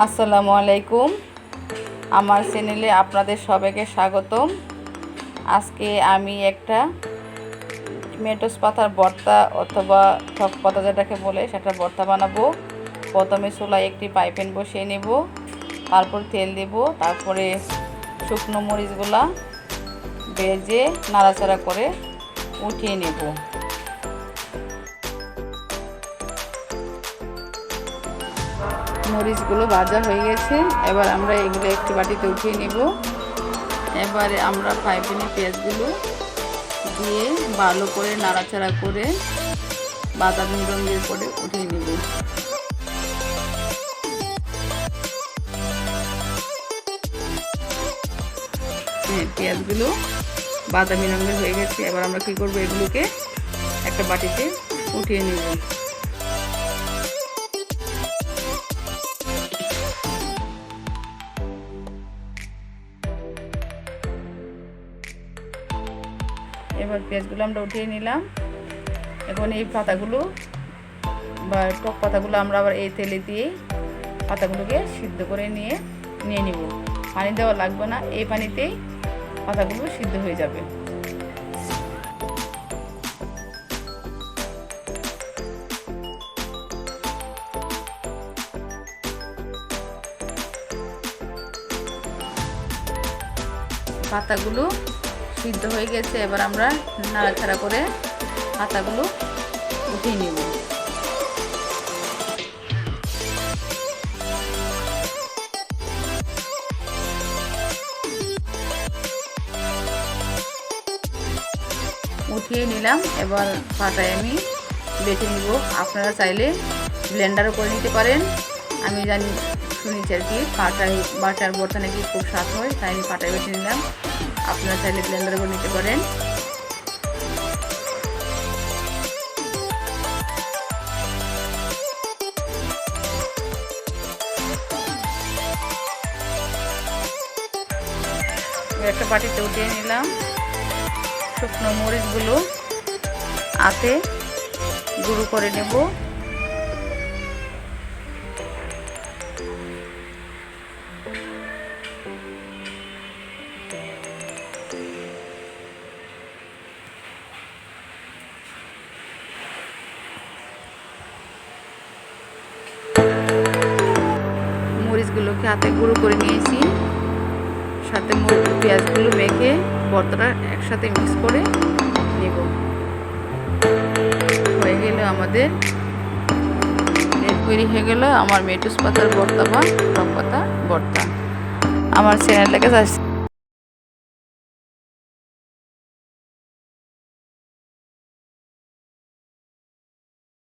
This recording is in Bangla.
আসসালামু আলাইকুম। আমার চ্যানেলে আপনাদের সবাইকে স্বাগতম। আজকে আমি একটা মেটোস পাতার ভর্তা অথবা টক পাতা যেটাকে বলে, সেটা ভর্তা বানাবো। প্রথমে চুলায় একটি পাইপেন বসিয়ে নেব, তারপর তেল দেব, তারপরে শুকনো মরিচগুলা ভেজে নাড়াচাড়া করে উঠিয়ে নেব। মরিচগুলো ভাজা হয়ে গেছে। এবার আমরা এগুলো একটি বাটিতে উঠিয়ে নেব। এবারে আমরা পাইপিনে পেঁয়াজগুলো দিয়ে ভালো করে নাড়াচাড়া করে বাদামি রঙের করে উঠিয়ে নেব। হ্যাঁ পেঁয়াজগুলো বাদামি রঙের হয়ে গেছে। এবার আমরা কি করব, এগুলোকে একটা বাটিতে উঠিয়ে নেব। এবার পেঁয়াজগুলো আমরা উঠিয়ে নিলাম। এখন এই পাতাগুলো বা টক পাতাগুলো আমরা আবার এই তেলে দিয়ে পাতাগুলোকে সিদ্ধ করে নিয়ে নিয়ে নিব। পানি দেওয়া লাগবে না, এই পানিতেই পাতাগুলো সিদ্ধ হয়ে যাবে। পাতাগুলো সিদ্ধ হয়ে গেছে, এবার আমরা নাড়াচাড়া করে পাতাগুলো উঠিয়ে নিব। উঠিয়ে নিলাম, এবার পাটায় আমি বেটে নিব। আপনারা চাইলে ব্লেন্ডারও করে নিতে পারেন। আমি জানি শুনেছি আর কি পাটায় বাটার বর্তা নাকি খুব স্বাদ হয়, তাই আমি পাটায় বেটে নিলাম। আপনারা চাইলে ব্লেন্ডার করে নিতে পারেন। একটা বাটিতে উঠিয়ে নিলাম। শুকনো মরিচগুলো আতে গুঁড়ো করে নেব। মরিচগুলোকে হাতে গুঁড়ো করে নিয়েছি। সাথে পেঁয়াজগুলো মেখে ভর্তাটা একসাথে মিক্স করে নেব। হয়ে গেল আমাদের তৈরি হয়ে গেল আমার মেটুস পাতার ভর্তা বা টক পাতা ভর্তা আমার চ্যানেলটাকে